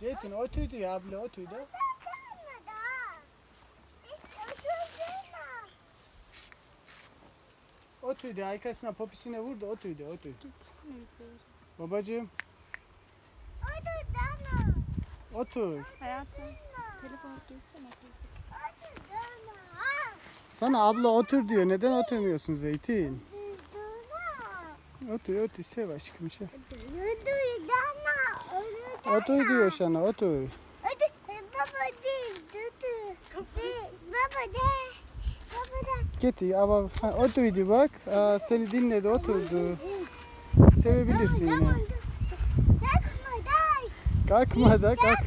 Zeytin otur diyor abla otur da. Otur diyor arkasına popisine vur da otur diyor otur. Getirsene videoyu. Babacığım otur. Hayatım. Gelsene. Sana abla otur diyor. Neden oturmuyorsun Zeytin? Otur otur sev aşkım sev. Otur diyor sana otur. Baba de. Baba de. Getir ama ha, oturdu bak. Aa, seni dinledi oturdu. Sevebilirsin yine. Kalkma da kalk.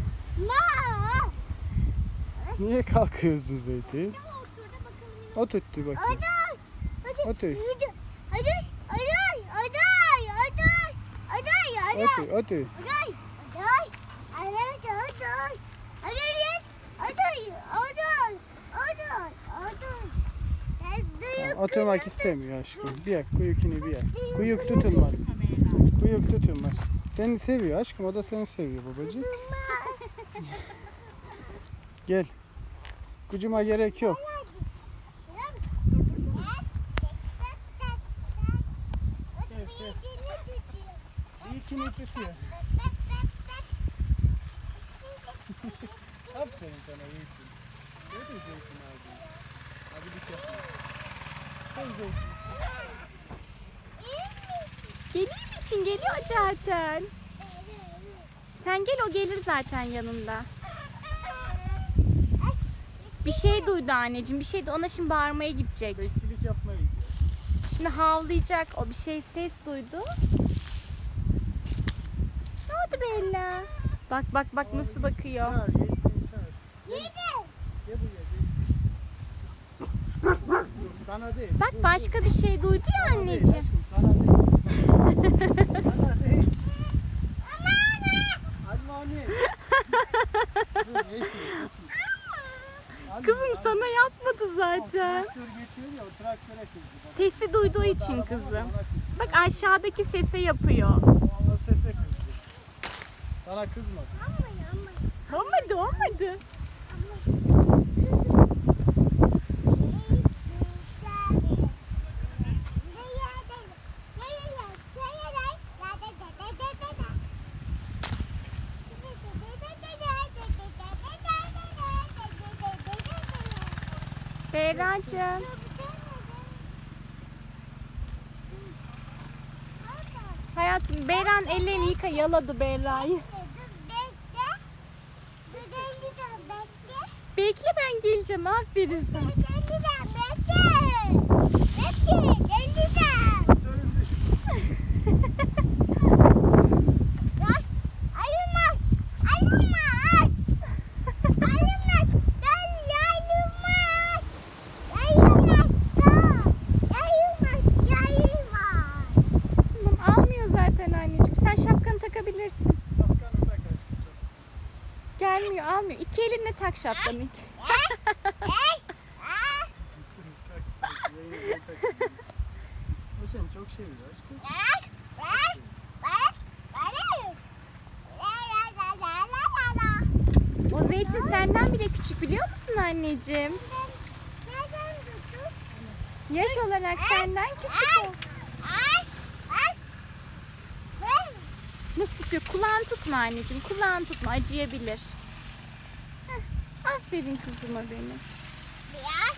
Niye kalkıyorsun Zeytin? Oturttu bak. Otur. Otur otur. Tamam, Oturmak istemiyor aşkım. Bir yak kuyukini bir yak. Kuyuk tutulmaz. Kuyuk tutulmaz. Seni seviyor aşkım o da seni seviyor babacığım. Gel. Kucuma gerek yok. Sev sev. İlkini tutuyor. Aferin sana Yiğit'im. Gördün Zeytin abi. Hadi bir kere. Sen Zeytin. Geleyim için geliyor zaten. Sen gel o gelir zaten yanında. Bir şey duydu anneciğim. Bir şey de ona şimdi bağırmaya gidecek. Bekçilik yapmaya gidiyor. Şimdi havlayacak. O bir şey ses duydu. Ne oldu Bella? Bak bak bak nasıl bakıyor. Çağır Yiğit'ini çağır. Gel buraya Zeytin. Dur sana değil. Bak dur, başka bir şey duydu ya Sana değil anneciğim. aşkım, Sana değil. sana değil. Anneanne. Dur Yiğit'ini tutma. Anne, Kızım sana yapmadı zaten. Traktör geçiyor ya o traktöre kızdı. Sesi duyduğu için kızım. Bak aşağıdaki sese yapıyor. O sese kızdı. Sana kızmadı. Olmadı olmadı. Berra'cığım. Hayatım Berra'nın ellerini yıka yaladı Berra'yı. Bekle ben geleceğim aferin sana. Tamam, Sen şapkanı takabilirsin. Şapkanı tak aşkım. Gelmiyor almıyor. İki elinle tak şapkanı. O seni çok seviyor aşkım. O zeytin senden bile küçük biliyor musun anneciğim? Yaş olarak senden küçük o. Nasıl tutuyor? Kulağını tutma anneciğim. Kulağını tutma. Acıyabilir. Heh, aferin kızıma benim. Biraz.